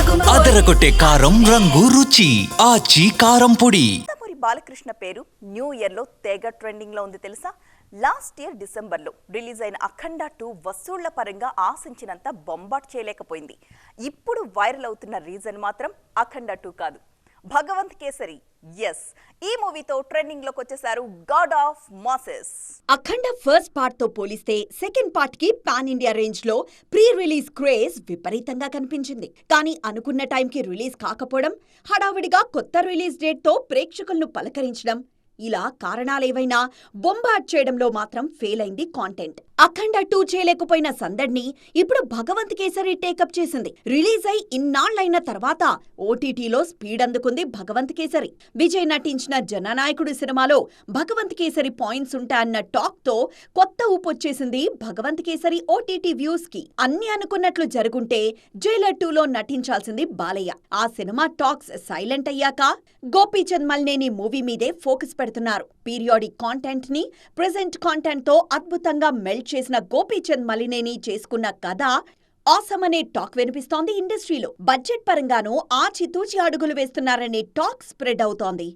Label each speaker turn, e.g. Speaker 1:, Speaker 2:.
Speaker 1: అదరగొట్టే కారం రంగు రుచి. ఆచి కారం పొడి.
Speaker 2: బాలకృష్ణ పేరు న్యూ ఇయర్లో తెగ ట్రెండింగ్లో ఉంది తెలుసా? లాస్ట్ ఇయర్ డిసెంబర్లో రిలీజ్ అయిన అఖండ టూ వసూళ్ళ పరంగా ఆశించినంత బొంబాట్ చేయలేకపోయింది. ఇప్పుడు వైరల్ అవుతున్న రీజన్ మాత్రం అఖండ టూ కాదు. భగవంత్ కేసరి ఎస్ ఈ మూవీతో ట్రెండింగ్లోకి వచ్చేసారు god of masses
Speaker 3: Akhanda first పార్ట్తో పోలిస్తే సెకండ్ పార్ట్కి పాన్ ఇండియా రేంజ్లో ప్రీ రిలీజ్ క్రేజ్ విపరీతంగా కనిపించింది. కానీ అనుకున్న టైంకి రిలీజ్ కాకపోవడం హడావిడిగా కొత్త రిలీజ్ డేట్తో ప్రేక్షకులను పలకరించడం ఇలా కారణాలేవైనా బొంబాట్ చేయడంలో మాత్రం ఫెయిల్ అయింది కాంటెంట్ అఖండ టూ చేయలేకపోయిన సందడిని ఇప్పుడు భగవంత్ కేసరి టేకప్ చేసింది. రిలీజ్ అయి ఇన్నాళ్ళైన తర్వాత ఓటీటీలో స్పీడ్ అందుకుంది భగవంత్ కేసరి. విజయ్ నటించిన జననాయకుడు సినిమాలో భగవంత్ కేసరి పాయింట్స్ ఉంటాయన్న టాక్తో కొత్త ఊపొచ్చేసింది భగవంత్ కేసరి ఓటీటీ వ్యూస్కి అన్ని అనుకున్నట్లు జరుగుంటే జైలర్ టూలో నటించాల్సింది బాలయ్య. ఆ సినిమా టాక్స్ సైలెంట్ అయ్యాక గోపీచంద్ మల్నేని మూవీ మీదే ఫోకస్ పెడుతున్నారు. పీరియాడిక్ కాంటెంట్ని ప్రెజెంట్ కాంటెంట్తో అద్భుతంగా మెల్ట్ చేసిన గోపీచంద్ మలినేని చేసుకున్న కథ ఆసమ్ అనే టాక్ వినిపిస్తోంది ఇండస్ట్రీలో. బడ్జెట్ పరంగానూ ఆచితూచి అడుగులు వేస్తున్నారనే టాక్ స్ప్రెడ్ అవుతోంది.